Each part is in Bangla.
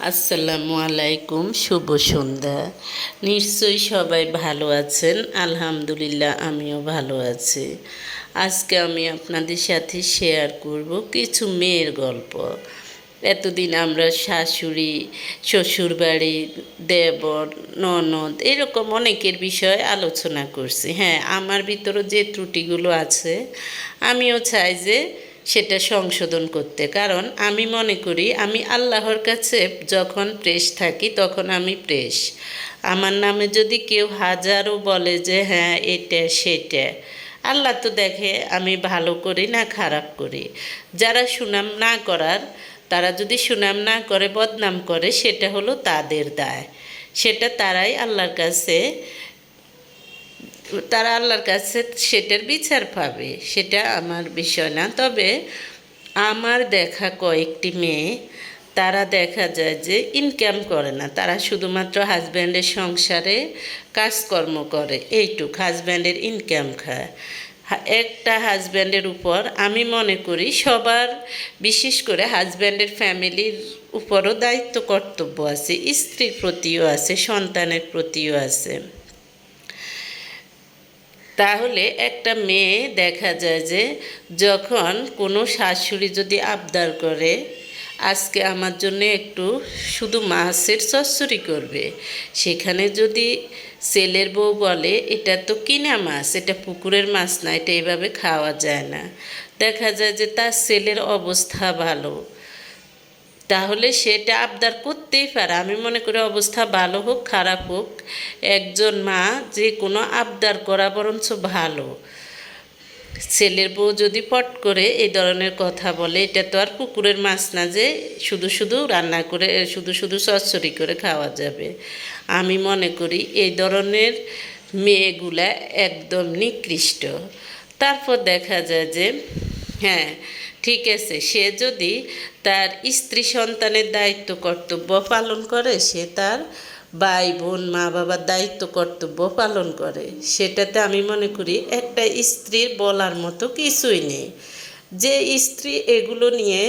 আসসালামু আলাইকুম, শুভ সন্ধ্যা। নিশ্চয়ই সবাই ভালো আছেন। আলহামদুলিল্লাহ, আমিও ভালো আছি। আজকে আমি আপনাদের সাথে শেয়ার করব কিছু মেয়ের গল্প। এতদিন আমরা শাশুড়ি, শ্বশুরবাড়ি, দেবর, ননদ এরকম অনেকের বিষয়ে আলোচনা করছি। হ্যাঁ আমার ভিতরে যে ত্রুটিগুলো আছে, আমিও চাই যে সেটা সংশোধন করতে। কারণ আমি মনে করি, আমি আল্লাহর কাছে যখন প্রেস থাকি, তখন আমি প্রেস। আমার নামে যদি কেউ হাজারও বলে যে হ্যাঁ এটা, সেটা। আল্লাহ তো দেখে, আমি ভালো করি না খারাপ করি। যারা সুনাম না করার, তারা যদি সুনাম না করে, বদনাম করে, সেটা হলো তাদের দায়। সেটা তারাই আল্লাহর কাছে তারা আল্লাহর কাছে সেটার বিচার পাবে, সেটা আমার বিষয় না। তবে আমার দেখা কয়েকটি মেয়ে, তারা দেখা যায় যে ইনকাম করে না। তারা শুধুমাত্র হাজব্যান্ডের সংসারে কাজকর্ম করে, এইটুক হাজব্যান্ডের ইনকাম খায়। একটা হাজব্যান্ডের উপর আমি মনে করি সবার, বিশেষ করে হাজব্যান্ডের ফ্যামিলির উপরও দায়িত্ব, কর্তব্য আছে, স্ত্রীর প্রতিও আছে, সন্তানের প্রতিও আছে। তাহলে একটা মেয়ে দেখা যায় যে যখন কোনো শাশুড়ি যদি আবদার করে, আজকে আমার জন্য একটু শুধু মাছের চচ্চড়ি করবে। সেখানে যদি ছেলের বউ বলে, এটা তো কিনা মাছ, এটা পুকুরের মাছ না, এটা এভাবে খাওয়া যায় না। দেখা যায় যে তার ছেলের অবস্থা ভালো। তাহলে সেটা আবদার করতেই পারে। আমি মনে করি অবস্থা ভালো হোক, খারাপ হোক, একজন মা যে কোনো আবদার করা বরঞ্চ ভালো। ছেলের বউ যদি পট করে এই ধরনের কথা বলে, এটা তো আর পুকুরের মাছ না যে শুধু শুধু রান্না করে, শুধু শুধু চচ্চড়ি করে খাওয়া যাবে। আমি মনে করি এই ধরনের মেয়েগুলা একদম নিকৃষ্ট। তারপর দেখা যায় যে হ্যাঁ ঠিক আছে। সে যদি তার স্ত্রী সন্তানের দায়িত্ব কর্তব্য পালন করে, সে তার ভাই, বোন, মা, বাবার দায়িত্ব কর্তব্য পালন করে। সেটাতে আমি মনে করি একটা স্ত্রীর বলার মতো কিছুই নেই। যে স্ত্রী এগুলো নিয়ে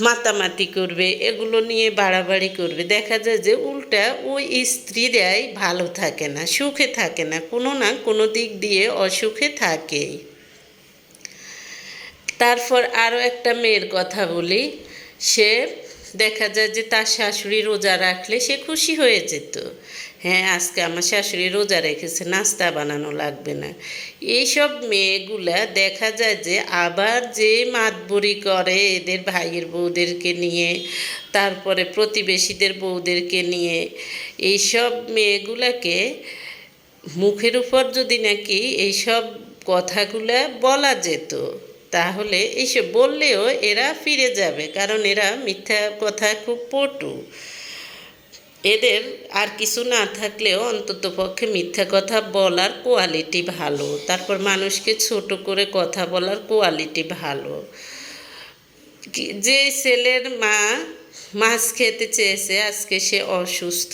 মাতামাতি করবে, এগুলো নিয়ে বাড়াবাড়ি করবে, দেখা যায় যে উল্টা ওই স্ত্রীরাই ভালো থাকে না, সুখে থাকে না, কোনো না কোনো দিক দিয়ে অসুখে থাকেই। তারপর আরও একটা মেয়ের কথা বলি। সে দেখা যায় যে তার শাশুড়ি রোজা রাখলে সে খুশি হয়ে যেত। হ্যাঁ আজকে আমার শাশুড়ি রোজা রেখেছে, নাস্তা বানানো লাগবে না। এইসব মেয়েগুলা দেখা যায় যে আবার যে মাতবরি করে এদের ভাইয়ের বউদেরকে নিয়ে, তারপরে প্রতিবেশীদের বউদেরকে নিয়ে, এইসব মেয়েগুলাকে মুখের উপর যদি নাকি এইসব কথাগুলা বলা যেত তাহলে এইসব বললেও এরা ফিরে যাবে, কারণ এরা মিথ্যা কথা খুব পটু। এদের আর কিছু না থাকলেও অন্তত পক্ষে মিথ্যা কথা বলার কোয়ালিটি ভালো। তারপর মানুষকে ছোট করে কথা বলার কোয়ালিটি ভালো। যে ছেলের মা মাছ খেতে চেয়েছে, আজকে সে অসুস্থ,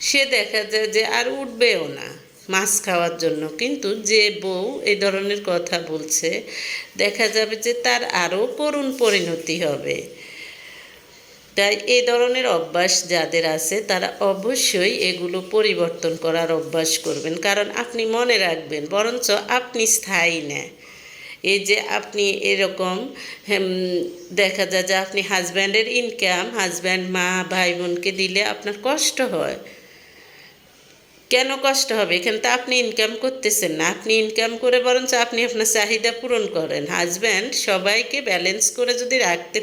সে দেখা যায় যে আর উঠবেও না। মাছ খাওয়ার জন্য। কিন্তু যে বউ এই ধরনের কথা বলছে, দেখা যাবে যে তার আরও করুণ পরিণতি হবে। তাই এই ধরনের অভ্যাস যাদের আছে, তারা অবশ্যই এগুলো পরিবর্তন করার অভ্যাস করবেন। কারণ আপনি মনে রাখবেন, বরঞ্চ আপনি স্থায়ী না। এই যে আপনি এরকম দেখা যায় যে আপনি হাজব্যান্ডের ইনকাম হাজব্যান্ড মা ভাই বোনকে দিলে আপনার কষ্ট হয়। কেন কষ্ট হবে? এখানে তো আপনি ইনকাম করতেছেন না। আপনি ইনকাম করে বরঞ্চ আপনি আপনার চাহিদা পূরণ করেন। হাজব্যান্ড সবাইকে ব্যালেন্স করে যদি রাখতে